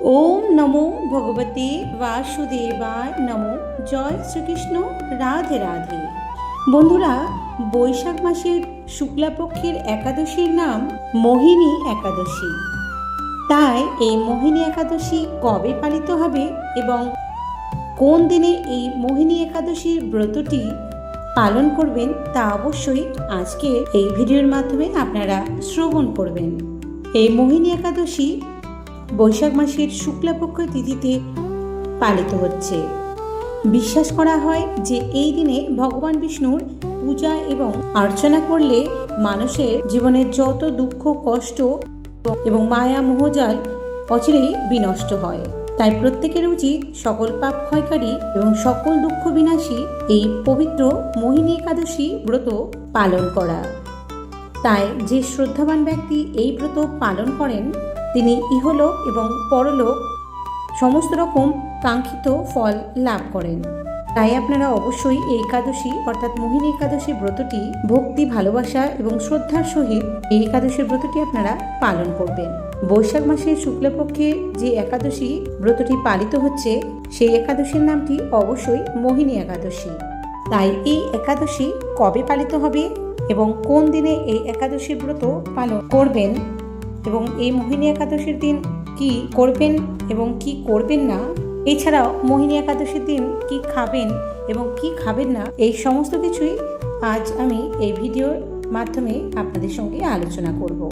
ওম নমো ভগবতে বাসুদেবায় নমো। জয় শ্রীকৃষ্ণ, রাধে রাধে। বন্ধুরা, বৈশাখ মাসের শুক্লাপক্ষের একাদশীর নাম মোহিনী একাদশী। তাই এই মোহিনী একাদশী কবে পালিত হবে এবং কোন দিনে এই মোহিনী একাদশীর ব্রতটি পালন করবেন তা অবশ্যই আজকে এই ভিডিওর মাধ্যমে আপনারা শ্রবণ করবেন। এই মোহিনী একাদশী বৈশাখ মাসের শুক্লাপক্ষ তিথিতে পালিত হচ্ছে। বিশ্বাস করা হয় যে এই দিনে ভগবান বিষ্ণুর পূজা এবং অর্চনা করলে মানুষের জীবনের যত দুঃখ, কষ্ট এবং মায়া মোহজাল অচিরেই বিনষ্ট হয়। তাই প্রত্যেকের উচিত সকল পাপ ক্ষয়কারী এবং সকল দুঃখ বিনাশী এই পবিত্র মোহিনী একাদশী ব্রত পালন করা। তাই যে শ্রদ্ধাবান ব্যক্তি এই ব্রত পালন করেন তিনি ইহলোক এবং পরলোক, সমস্ত রকম কাঙ্ক্ষিত ফল লাভ করেন। তাই আপনারা অবশ্যই এই একাদশী অর্থাৎ মোহিনী একাদশী ব্রতটি ভক্তি, ভালোবাসা এবং শ্রদ্ধার সহিত এই একাদশীর ব্রতটি আপনারা পালন করবেন। বৈশাখ মাসের শুক্লপক্ষে যে একাদশী ব্রতটি পালিত হচ্ছে, সেই একাদশীর নামটি অবশ্যই মোহিনী একাদশী। তাই এই একাদশী কবে পালিত হবে এবং কোন দিনে এই একাদশী ব্রত পালন করবেন এবং এই মোহিনী একাদশীর দিন কি করবেন এবং কি করবেন না? এছাড়াও মোহিনী একাদশীর দিন কি খাবেন এবং কি খাবেন না? এই সমস্ত কিছুই আজ আমি এই ভিডিওর মাধ্যমে আপনাদের সঙ্গে আলোচনা করব।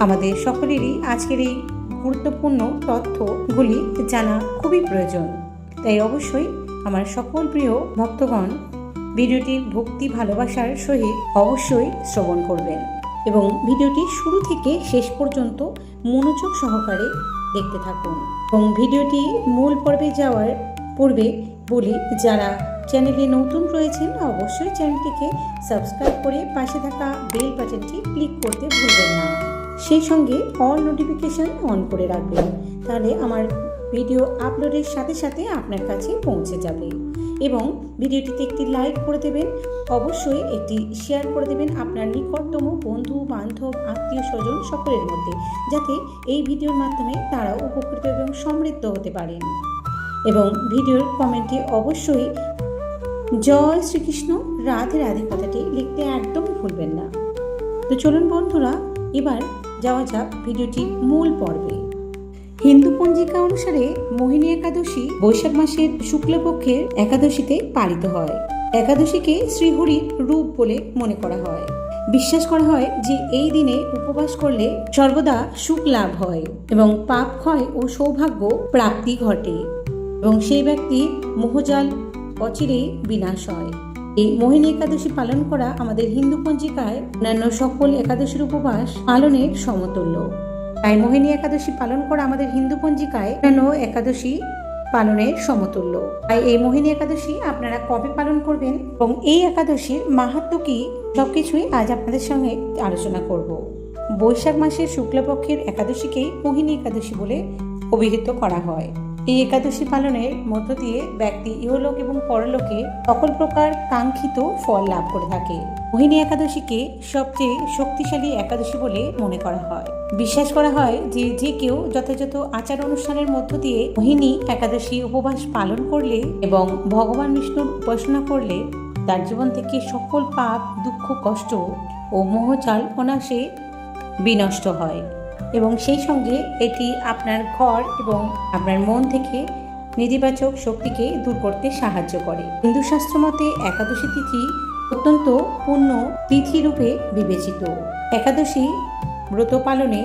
আমাদের সকলেরই আজকের এই গুরুত্বপূর্ণ তথ্যগুলি জানা খুবই প্রয়োজন। তাই অবশ্যই আমার সকল প্রিয় ভক্তগণ, ভিডিওটি ভক্তি ভালোবাসার সহিত অবশ্যই শ্রবণ করবেন। এবং ভিডিওটি শুরু থেকে শেষ পর্যন্ত মনোযোগ সহকারে দেখতে থাকুন। এবং ভিডিওটি মূল পর্বে যাওয়ার পূর্বে বলি, যারা চ্যানেলে নতুন রয়েছেন, অবশ্যই চ্যানেলটিকে সাবস্ক্রাইব করে পাশে থাকা বেল বাটনটি ক্লিক করতে ভুলবেন না। সেই সঙ্গে অল নোটিফিকেশন অন করে রাখবেন, তাহলে আমার ভিডিও আপলোডের সাথে সাথে আপনার কাছে পৌঁছে যাবে। এবং ভিডিওটিতে একটি লাইক করে দেবেন। অবশ্যই একটি শেয়ার করে দেবেন আপনার নিকটতম বন্ধু, বান্ধব, আত্মীয়, স্বজন সকলের মধ্যে, যাতে এই ভিডিওর মাধ্যমে তারাও উপকৃত এবং সমৃদ্ধ হতে পারেন। এবং ভিডিওর কমেন্টে অবশ্যই জয় শ্রীকৃষ্ণ, রাধে রাধে কথাটি লিখতে একদমই ভুলবেন না। তো চলুন বন্ধুরা, এবার যাওয়া যাক ভিডিওটির মূল পর্বে। হিন্দু পঞ্জিকা অনুসারে মোহিনী একাদশী বৈশাখ মাসের শুক্লপক্ষের একাদশীতে পালিত হয়। একাদশীকে শ্রীহরির রূপ বলে মনে করা হয়। বিশ্বাস করা হয় যে এই দিনে উপবাস করলে সর্বদা সুখ লাভ হয় এবং পাপ ক্ষয় ও সৌভাগ্য প্রাপ্তি ঘটে এবং সেই ব্যক্তি মোহজাল অচিরেই বিনাশ হয়। এই মোহিনী একাদশী পালন করা আমাদের হিন্দু পঞ্জিকায় অন্যান্য সকল একাদশীর উপবাস পালনের সমতুল্য। তাই মোহিনী একাদশী পালন করা আমাদের হিন্দু পঞ্জিকায় অন্যান্য একাদশী পালনের সমতুল্য। তাই এই মোহিনী একাদশী আপনারা কবে পালন করবেন এবং এই একাদশীর মাহাত্ম কি, সবকিছুই আজ আপনাদের সঙ্গে আলোচনা করব। বৈশাখ মাসের শুক্লপক্ষের একাদশীকেই মোহিনী একাদশী বলে অভিহিত করা হয়। এই একাদশী পালনের মধ্য দিয়ে ব্যক্তি ইহলোক এবং পরলোকে সকল প্রকার কাঙ্ক্ষিত ফল লাভ করে থাকে। মোহিনী একাদশীকে সবচেয়ে শক্তিশালী একাদশী বলে মনে করা হয়। বিশ্বাস করা হয় যে যে কেউ যথাযথ আচার অনুষ্ঠানের মধ্য দিয়ে মোহিনী একাদশী উপবাস পালন করলে এবং ভগবান বিষ্ণুর উপাসনা করলে তার জীবন থেকে সকল পাপ, দুঃখ, কষ্ট ও মোহচাল অনাসে বিনষ্ট হয়। এবং সেই সঙ্গে এটি আপনার ঘর এবং আপনার মন থেকে নেতিবাচক শক্তিকে দূর করতে সাহায্য করে। হিন্দু শাস্ত্র মতে একাদশী তিথি অত্যন্ত পূর্ণ তিথি রূপে বিবেচিত। একাদশী ব্রত পালনে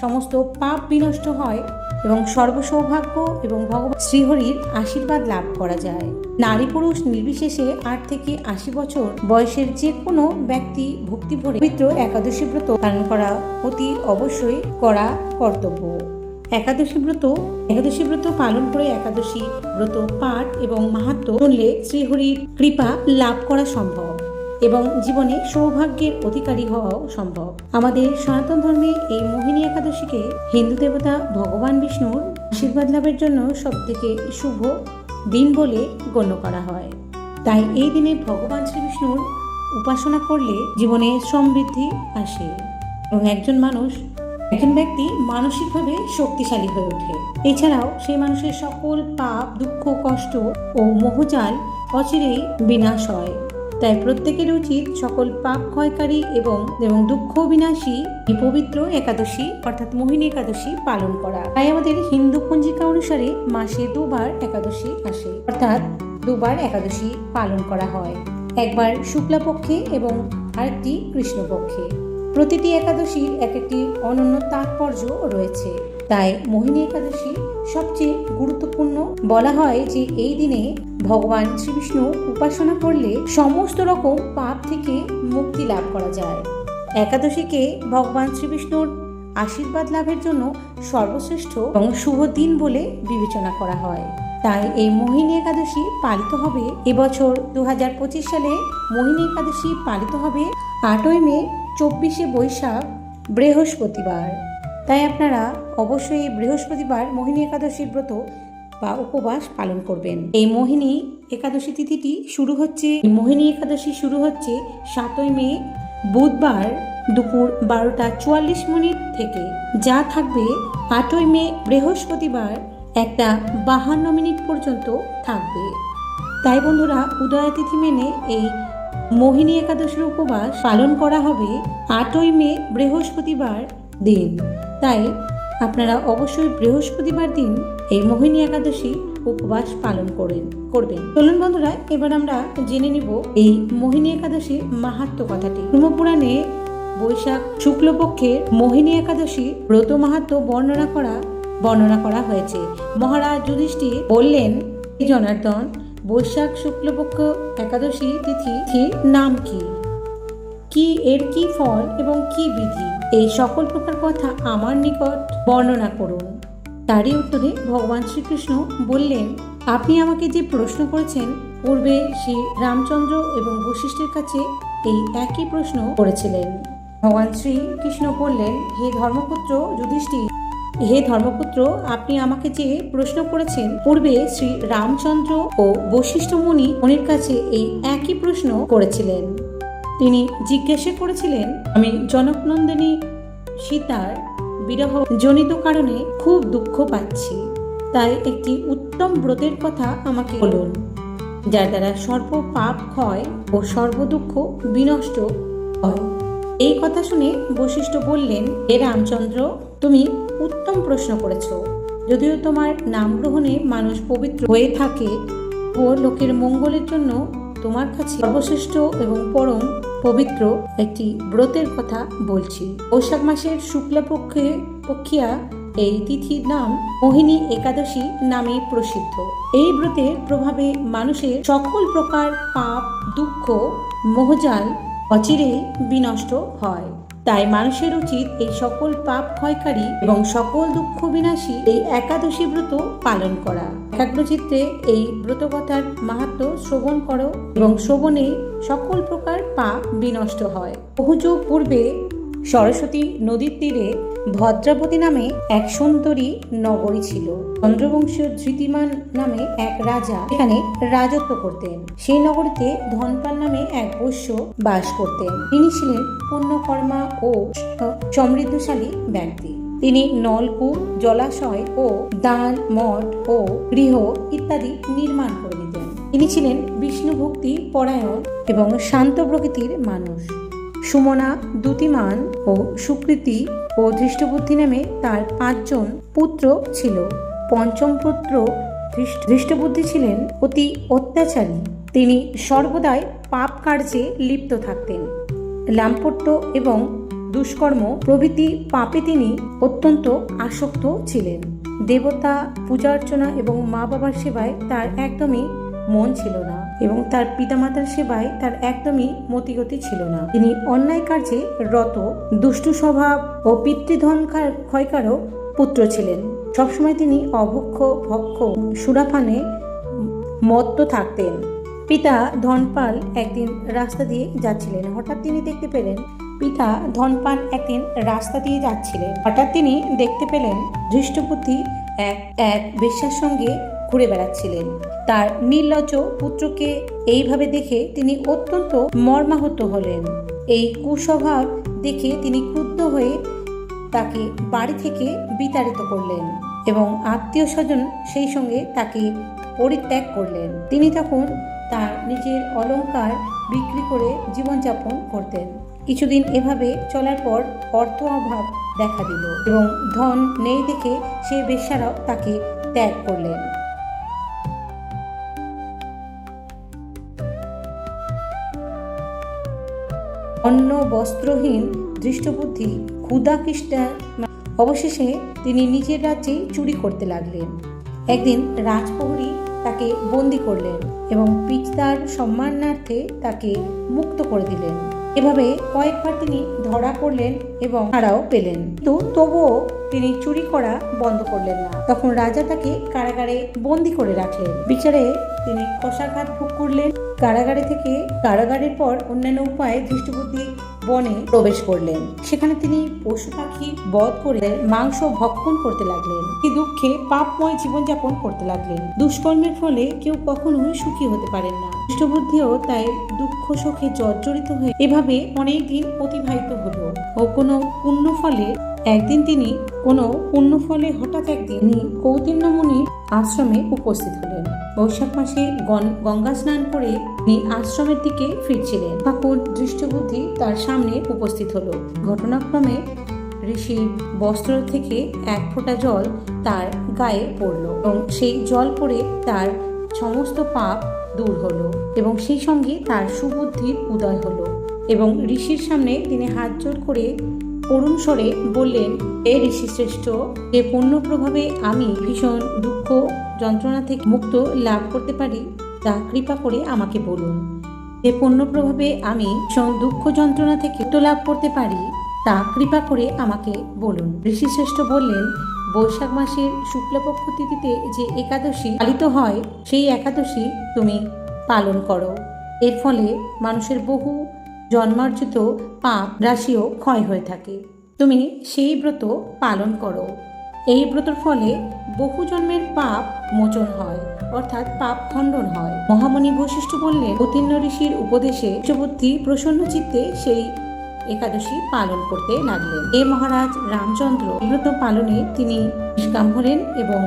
সমস্ত পাপ বিনষ্ট হয় এবং সর্বসৌভাগ্য এবং ভগবান শ্রীহরির আশীর্বাদ লাভ করা যায়। নারী পুরুষ নির্বিশেষে আট থেকে আশি বছর বয়সের যে কোনো ব্যক্তি ভক্তি ভরে পবিত্র একাদশী ব্রত পালন করা অতি অবশ্যই করা কর্তব্য। একাদশী ব্রত একাদশী ব্রত পালন করে একাদশী ব্রত পাঠ এবং মাহাত্ম শুনলে শ্রীহরির কৃপা লাভ করা সম্ভব। এবং জীবনে সৌভাগ্যের অধিকারী হওয়াও সম্ভব। আমাদের সনাতন ধর্মে এই মোহিনী একাদশীকে হিন্দু দেবতা ভগবান বিষ্ণুর আশীর্বাদ লাভের জন্য সবথেকে শুভ দিন বলে গণ্য করা হয়। তাই এই দিনে ভগবান শ্রীবিষ্ণুর উপাসনা করলে জীবনে সমৃদ্ধি আসে এবং একজন মানুষ, একজন ব্যক্তি মানসিকভাবে শক্তিশালী হয়ে ওঠে। এছাড়াও সেই মানুষের সকল পাপ, দুঃখ, কষ্ট ও মোহজাল অচিরেই বিনাশ হয়। তাই প্রত্যেকের উচিত সকল পাপ ক্ষয়কারী এবং এবং দুঃখ বিনাশী এই পবিত্র একাদশী, অর্থাৎ মোহিনী একাদশী পালন করা। তাই আমাদের হিন্দু পঞ্জিকা অনুসারে মাসে দুবার একাদশী আসে, অর্থাৎ দুবার একাদশী পালন করা হয়। একবার শুক্লাপক্ষে এবং আরেকটি কৃষ্ণপক্ষে। প্রতিটি একাদশীর এক একটি অনন্য তাৎপর্য রয়েছে। তাই মোহিনী একাদশী সবচেয়ে গুরুত্বপূর্ণ বলা হয় যে এই দিনে ভগবান শ্রীবিষ্ণু উপাসনা করলে সমস্ত রকম পাপ থেকে মুক্তি লাভ করা যায়। একাদশীকে ভগবান শ্রীবিষ্ণুর আশীর্বাদ লাভের জন্য সর্বশ্রেষ্ঠ এবং শুভ দিন বলে বিবেচনা করা হয়। তাই এই মোহিনী একাদশী পালিত হবে এবছর দু হাজার পঁচিশ সালে। মোহিনী একাদশী পালিত হবে আটই মে চব্বিশে বৈশাখ, বৃহস্পতিবার। তাই আপনারা অবশ্যই বৃহস্পতিবার মোহিনী একাদশীর ব্রত বা উপবাস পালন করবেন। এই মোহিনী একাদশী তিথিটি শুরু হচ্ছে মোহিনী একাদশী শুরু হচ্ছে সাতই মে, বুধবার দুপুর বারোটা চুয়াল্লিশ মিনিট থেকে। যা থাকবে আটই মে, বৃহস্পতিবার একটা বাহান্ন মিনিট পর্যন্ত থাকবে। তাই বন্ধুরা, উদয় তিথি মেনে এই মোহিনী একাদশীর উপবাস পালন করা হবে আটই মে, বৃহস্পতিবার দিন। তাই আপনারা অবশ্যই বৃহস্পতিবার দিন এই মোহিনী একাদশী উপবাস পালন করেন, করবেন। চলুন বন্ধুরা, এবার আমরা জেনে নিব এই মোহিনী একাদশীর মাহাত্ম কথাটি। ব্রহ্মপুরাণে বৈশাখ শুক্লপক্ষের মোহিনী একাদশী ব্রত মাহাত্ম বর্ণনা করা বর্ণনা করা হয়েছে। মহারাজ যুধিষ্ঠির বললেন "হে জনার্দন, বৈশাখ শুক্লপক্ষ একাদশী তিথির নাম কি? কি এর কি ফল এবং কি বিধি? এই সকল প্রকার কথা আমার নিকট বর্ণনা করুন। তারই উত্তরে ভগবান শ্রীকৃষ্ণ বললেন, আপনি আমাকে যে প্রশ্ন করেছেন, পূর্বে শ্রী রামচন্দ্র এবং বশিষ্ঠের কাছে এই একই প্রশ্ন করেছিলেন। ভগবান শ্রীকৃষ্ণ বললেন, হে ধর্মপুত্র যুধিষ্ঠির, হে ধর্মপুত্র, আপনি আমাকে যে প্রশ্ন করেছেন, পূর্বে শ্রী রামচন্দ্র ও বশিষ্ঠ মুনি মুনির কাছে এই একই প্রশ্ন করেছিলেন। তিনি জিজ্ঞাসা করেছিলেন, আমি জনকনন্দিনী সীতার বিরহ জনিত কারণে খুব দুঃখ পাচ্ছি। তাই একটি উত্তম ব্রতের কথা আমাকে বলুন, যার দ্বারা সর্ব পাপ ক্ষয় ও সর্ব দুঃখ বিনষ্ট হয়। এই কথা শুনে বশিষ্ঠ বললেন, হে রামচন্দ্র, তুমি উত্তম প্রশ্ন করেছ। যদিও তোমার নাম গ্রহণে মানুষ পবিত্র হয়ে থাকে, ও লোকের মঙ্গলের জন্য তোমার কাছে সর্বশ্রেষ্ঠ এবং পরম পবিত্র একটি ব্রতের কথা বলছি। বৈশাখ মাসের শুক্লপক্ষে পক্ষিয়া এই তিথির নাম মোহিনী একাদশী নামে প্রসিদ্ধ। এই ব্রতের প্রভাবে মানুষের সকল প্রকার পাপ, দুঃখ, মোহজাল অচিরে বিনষ্ট হয়। তাই মানুষের উচিত এই সকল পাপ ক্ষয়কারী এবং সকল দুঃখ বিনাশী এই একাদশী ব্রত পালন করা। একাগ্রচিত্তে এই ব্রতকথার মাহাত্ম শ্রবণ করো এবং শ্রবণে সকল প্রকার পাপ বিনষ্ট হয়। বহুযুগ পূর্বে সরস্বতী নদীর তীরে ভদ্রাবতী নামে এক সুন্দরী নগরী ছিল। চন্দ্রবংশীয় ধৃতিমান নামে এক রাজা এখানে রাজত্ব করতেন। সেই নগরীতে ধনপাল নামে এক বৈশ্য বাস করতেন। তিনি ছিলেন পুণ্যকর্মা ও সমৃদ্ধশালী ব্যক্তি। তিনি নলকূপ, জলাশয় ও দান, মঠ ও গৃহ ইত্যাদি নির্মাণ করে দিতেন। তিনি ছিলেন বিষ্ণু ভক্তি পরায়ণ এবং শান্ত প্রকৃতির মানুষ। সুমনা দ্যুতিমান ও সুকৃতি ও ধৃষ্টবুদ্ধি নামে তার পাঁচজন পুত্র ছিল। পঞ্চম পুত্র ধৃষ্ট- ধৃষ্টবুদ্ধি ছিলেন অতি অত্যাচারী। তিনি সর্বদাই পাপ কার্যে লিপ্ত থাকতেন। লাম্পট্য এবং দুষ্কর্ম প্রভৃতি পাপে তিনি অত্যন্ত আসক্ত ছিলেন। দেবতা পূজা অর্চনা এবং মা বাবার সেবায় তার একদমই মন ছিল না এবং তার পিতামাতার সেবায় তার একদমই মতিগতি ছিল না। তিনি অন্যায় কার্যে রত, দুষ্টু স্বভাব ও পিতৃধন ক্ষয়কারক পুত্র ছিলেন। সবসময় তিনি অভক্ষ, ভক্ষ, সুরাফানে মত্ত থাকতেন। পিতা ধনপাল একদিন রাস্তা দিয়ে যাচ্ছিলেন। হঠাৎ তিনি দেখতে পেলেন পিতা ধনপান একদিন রাস্তা দিয়ে যাচ্ছিলেন হঠাৎ তিনি দেখতে পেলেন ধৃষ্টবুদ্ধি এক এক বেশ্যার সঙ্গে ঘুরে বেড়াচ্ছিলেন। তার নির্লজ্জ পুত্রকে এইভাবে দেখে তিনি অত্যন্ত মর্মাহত হলেন। এই কুস্বভাব দেখে তিনি ক্রুদ্ধ হয়ে তাকে বাড়ি থেকে বিতাড়িত করলেন এবং আত্মীয় স্বজন সেই সঙ্গে তাকে পরিত্যাগ করলেন। তিনি তখন তার নিজের অলংকার বিক্রি করে জীবনযাপন করতেন। কিছুদিন এভাবে চলার পর অর্থ অভাব দেখা দিল এবং ধন নেই দেখে সে বেশ্যারাও তাকে ত্যাগ করলেন। অন্ন বস্ত্রহীন দৃষ্টবুদ্ধি ক্ষুদাকৃষ্টা অবশেষে তিনি নিজের রাজ্যে চুরি করতে লাগলেন। একদিন রাজপ্রহরী তাকে বন্দি করলেন এবং পিতার সম্মানার্থে তাকে মুক্ত করে দিলেন। এভাবে কয়েকবার তিনি ধরা পড়লেন এবং ছাড়াও পেলেন। কিন্তু তবুও তিনি চুরি করা বন্ধ করলেন না। তখন রাজা তাকে কারাগারে বন্দি করে রাখলেন। বিচারে তিনি কষাঘাত ভোগ করলেন। কারাগারে থেকে কারাগারের পর অন্যান্য উপায়ে দৃষ্টিবুদ্ধি বনে প্রবেশ করলেন। সেখানে তিনি পশু পাখি বধ করে মাংস ভক্ষণ করতে লাগলেন। এই দুঃখে পাপময় জীবনযাপন করতে লাগলেন। দুষ্কর্মের ফলে কেউ কখনো সুখী হতে পারেন না। দৃষ্টবুদ্ধিও তাই দুঃখ, শোকে জর্জরিত হয়ে এভাবে অনেক দিন অতিবাহিত হলো। ও কোনো পুণ্য ফলে একদিন তিনি কোনো পুণ্য ফলে হঠাৎ একদিন তিনি কৌতিন্য মুনির আশ্রমে উপস্থিত হলেন। বৈশাখ মাসে গঙ্গা স্নান করে তিনি আশ্রমের দিকে ফিরছিলেন। ঠাকুর দৃষ্টবুদ্ধি তার সামনে উপস্থিত হলো। ঘটনাক্রমে ঋষির বস্ত্র থেকে এক ফোঁটা জল তার গায়ে পড়ল এবং সেই জল পড়ে তার সমস্ত পাপ দূর হলো এবং সেই সঙ্গে তার সুবুদ্ধির উদয় হলো। এবং ঋষির সামনে তিনি হাত জোর করে করুণ স্বরে বললেন এ ঋষি শ্রেষ্ঠ, যে পূর্ণ প্রভাবে আমি ভীষণ দুঃখ, যন্ত্রণা থেকে মুক্ত লাভ করতে পারি, তা কৃপা করে আমাকে বলুন। যে পূর্ণ প্রভাবে আমি ভীষণ দুঃখ, যন্ত্রণা থেকে মুক্ত লাভ করতে পারি, তা কৃপা করে আমাকে বলুন। ঋষি শ্রেষ্ঠ বললেন, বৈশাখ মাসের শুক্লপক্ষ তিথিতে যে একাদশী পালিত হয়, সেই একাদশী তুমি পালন করো। এর ফলে মানুষের বহু জন্মার্জিত পাপ রাশিও ক্ষয় হয়ে থাকে। তুমি সেই ব্রত পালন করো। এই ব্রতর ফলে বহু জন্মের পাপ মোচন হয়, অর্থাৎ পাপ খণ্ডন হয়। মহামণি বৈশিষ্ট্য বললেন অতীর্ণ ঋষির উপদেশে উচ্চবুদ্ধি প্রসন্ন চিত্তে সেই একাদশী পালন করতে লাগলেন। এ মহারাজ রামচন্দ্র ব্রত পালনে তিনি নিষ্কাম হলেন এবং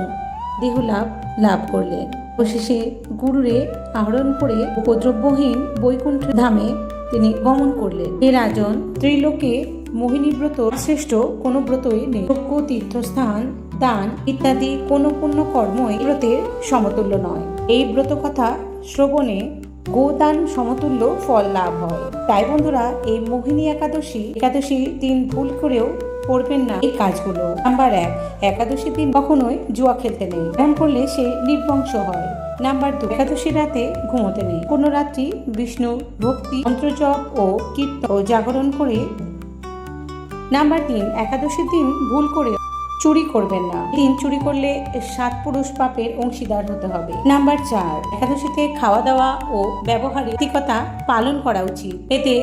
দেহলাভ লাভ করলেন। অবশেষে গুরুরে আহরণ করে উপদ্রব্যহীন বৈকুণ্ঠ ধামে তিনি গমন করলেন। এ রাজন ত্রিলোকে মোহিনী ব্রত, শ্রেষ্ঠ কোনো ব্রতই নেই। যজ্ঞ, তীর্থস্থান, দান ইত্যাদি কোনো পুণ্য কর্মই ব্রতের সমতুল্য নয়। এই ব্রত কথা শ্রবণে গোদান সমতুল্য ফল লাভ হয়। তাই বন্ধুরা, এই মোহিনী একাদশী একাদশী দিন ভুল করেও করবেন না এই কাজগুলো। নাম্বার এক একাদশী দিন কখনোই জুয়া খেলতে নেই। এমন করলে সে নির্বংশ হয়। নাম্বার দু। একাদশী রাতে ঘুমোতে নেই। কোনো রাত্রি বিষ্ণু, ভক্তি, মন্ত্রজপ ও কীর্তন জাগরণ করে নাম্বার তিন, একাদশীর দিন ভুল করে চুরি করবেন না। দিন চুরি করলে সাত পুরুষ পাপের অংশীদার হতে হবে। নাম্বার চার, একাদশীতে খাওয়া দাওয়া ও ব্যবহারে নৈতিকতা পালন করা উচিত। এতে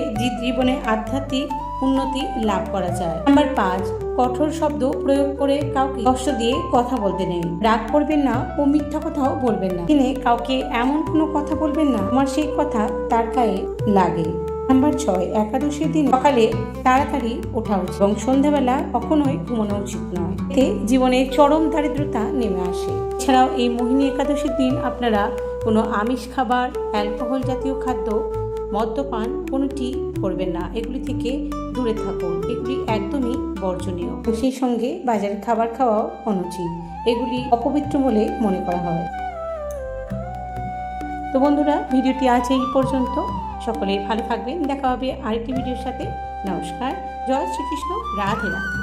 জীবনে আধ্যাত্মিক উন্নতি লাভ করা যায়। নাম্বার পাঁচ, কঠোর শব্দ প্রয়োগ করে কাউকে কষ্ট দিয়ে কথা বলতে নেই। রাগ করবেন না ও মিথ্যা কথাও বলবেন না। দিনে কাউকে এমন কোনো কথা বলবেন না, আমার সেই কথা তার গায়ে লাগে। নাম্বার ছয় একাদশীর দিন। সকালে তাড়াতাড়ি ওঠা উচিত এবং সন্ধ্যাবেলা কখনোই ঘুমানো উচিত নয়। এতে জীবনে চরম দারিদ্রতা নেমে আসে। এছাড়াও এই মোহিনী একাদশীর দিন আপনারা কোনো আমিষ খাবার, অ্যালকোহল জাতীয় খাদ্য, মদ্যপান কোনোটি করবেন না। এগুলি থেকে দূরে থাকুন। এগুলি একদমই বর্জনীয়। সেই সঙ্গে বাজারের খাবার খাওয়াও অনুচিত। এগুলি অপবিত্র বলে মনে করা হয়। তো বন্ধুরা, ভিডিওটি আজ এই পর্যন্ত। সকলেই ভালো থাকবেন। দেখা হবে আরেকটি ভিডিওর সাথে। নমস্কার। জয় শ্রীকৃষ্ণ। রাধে রাধে।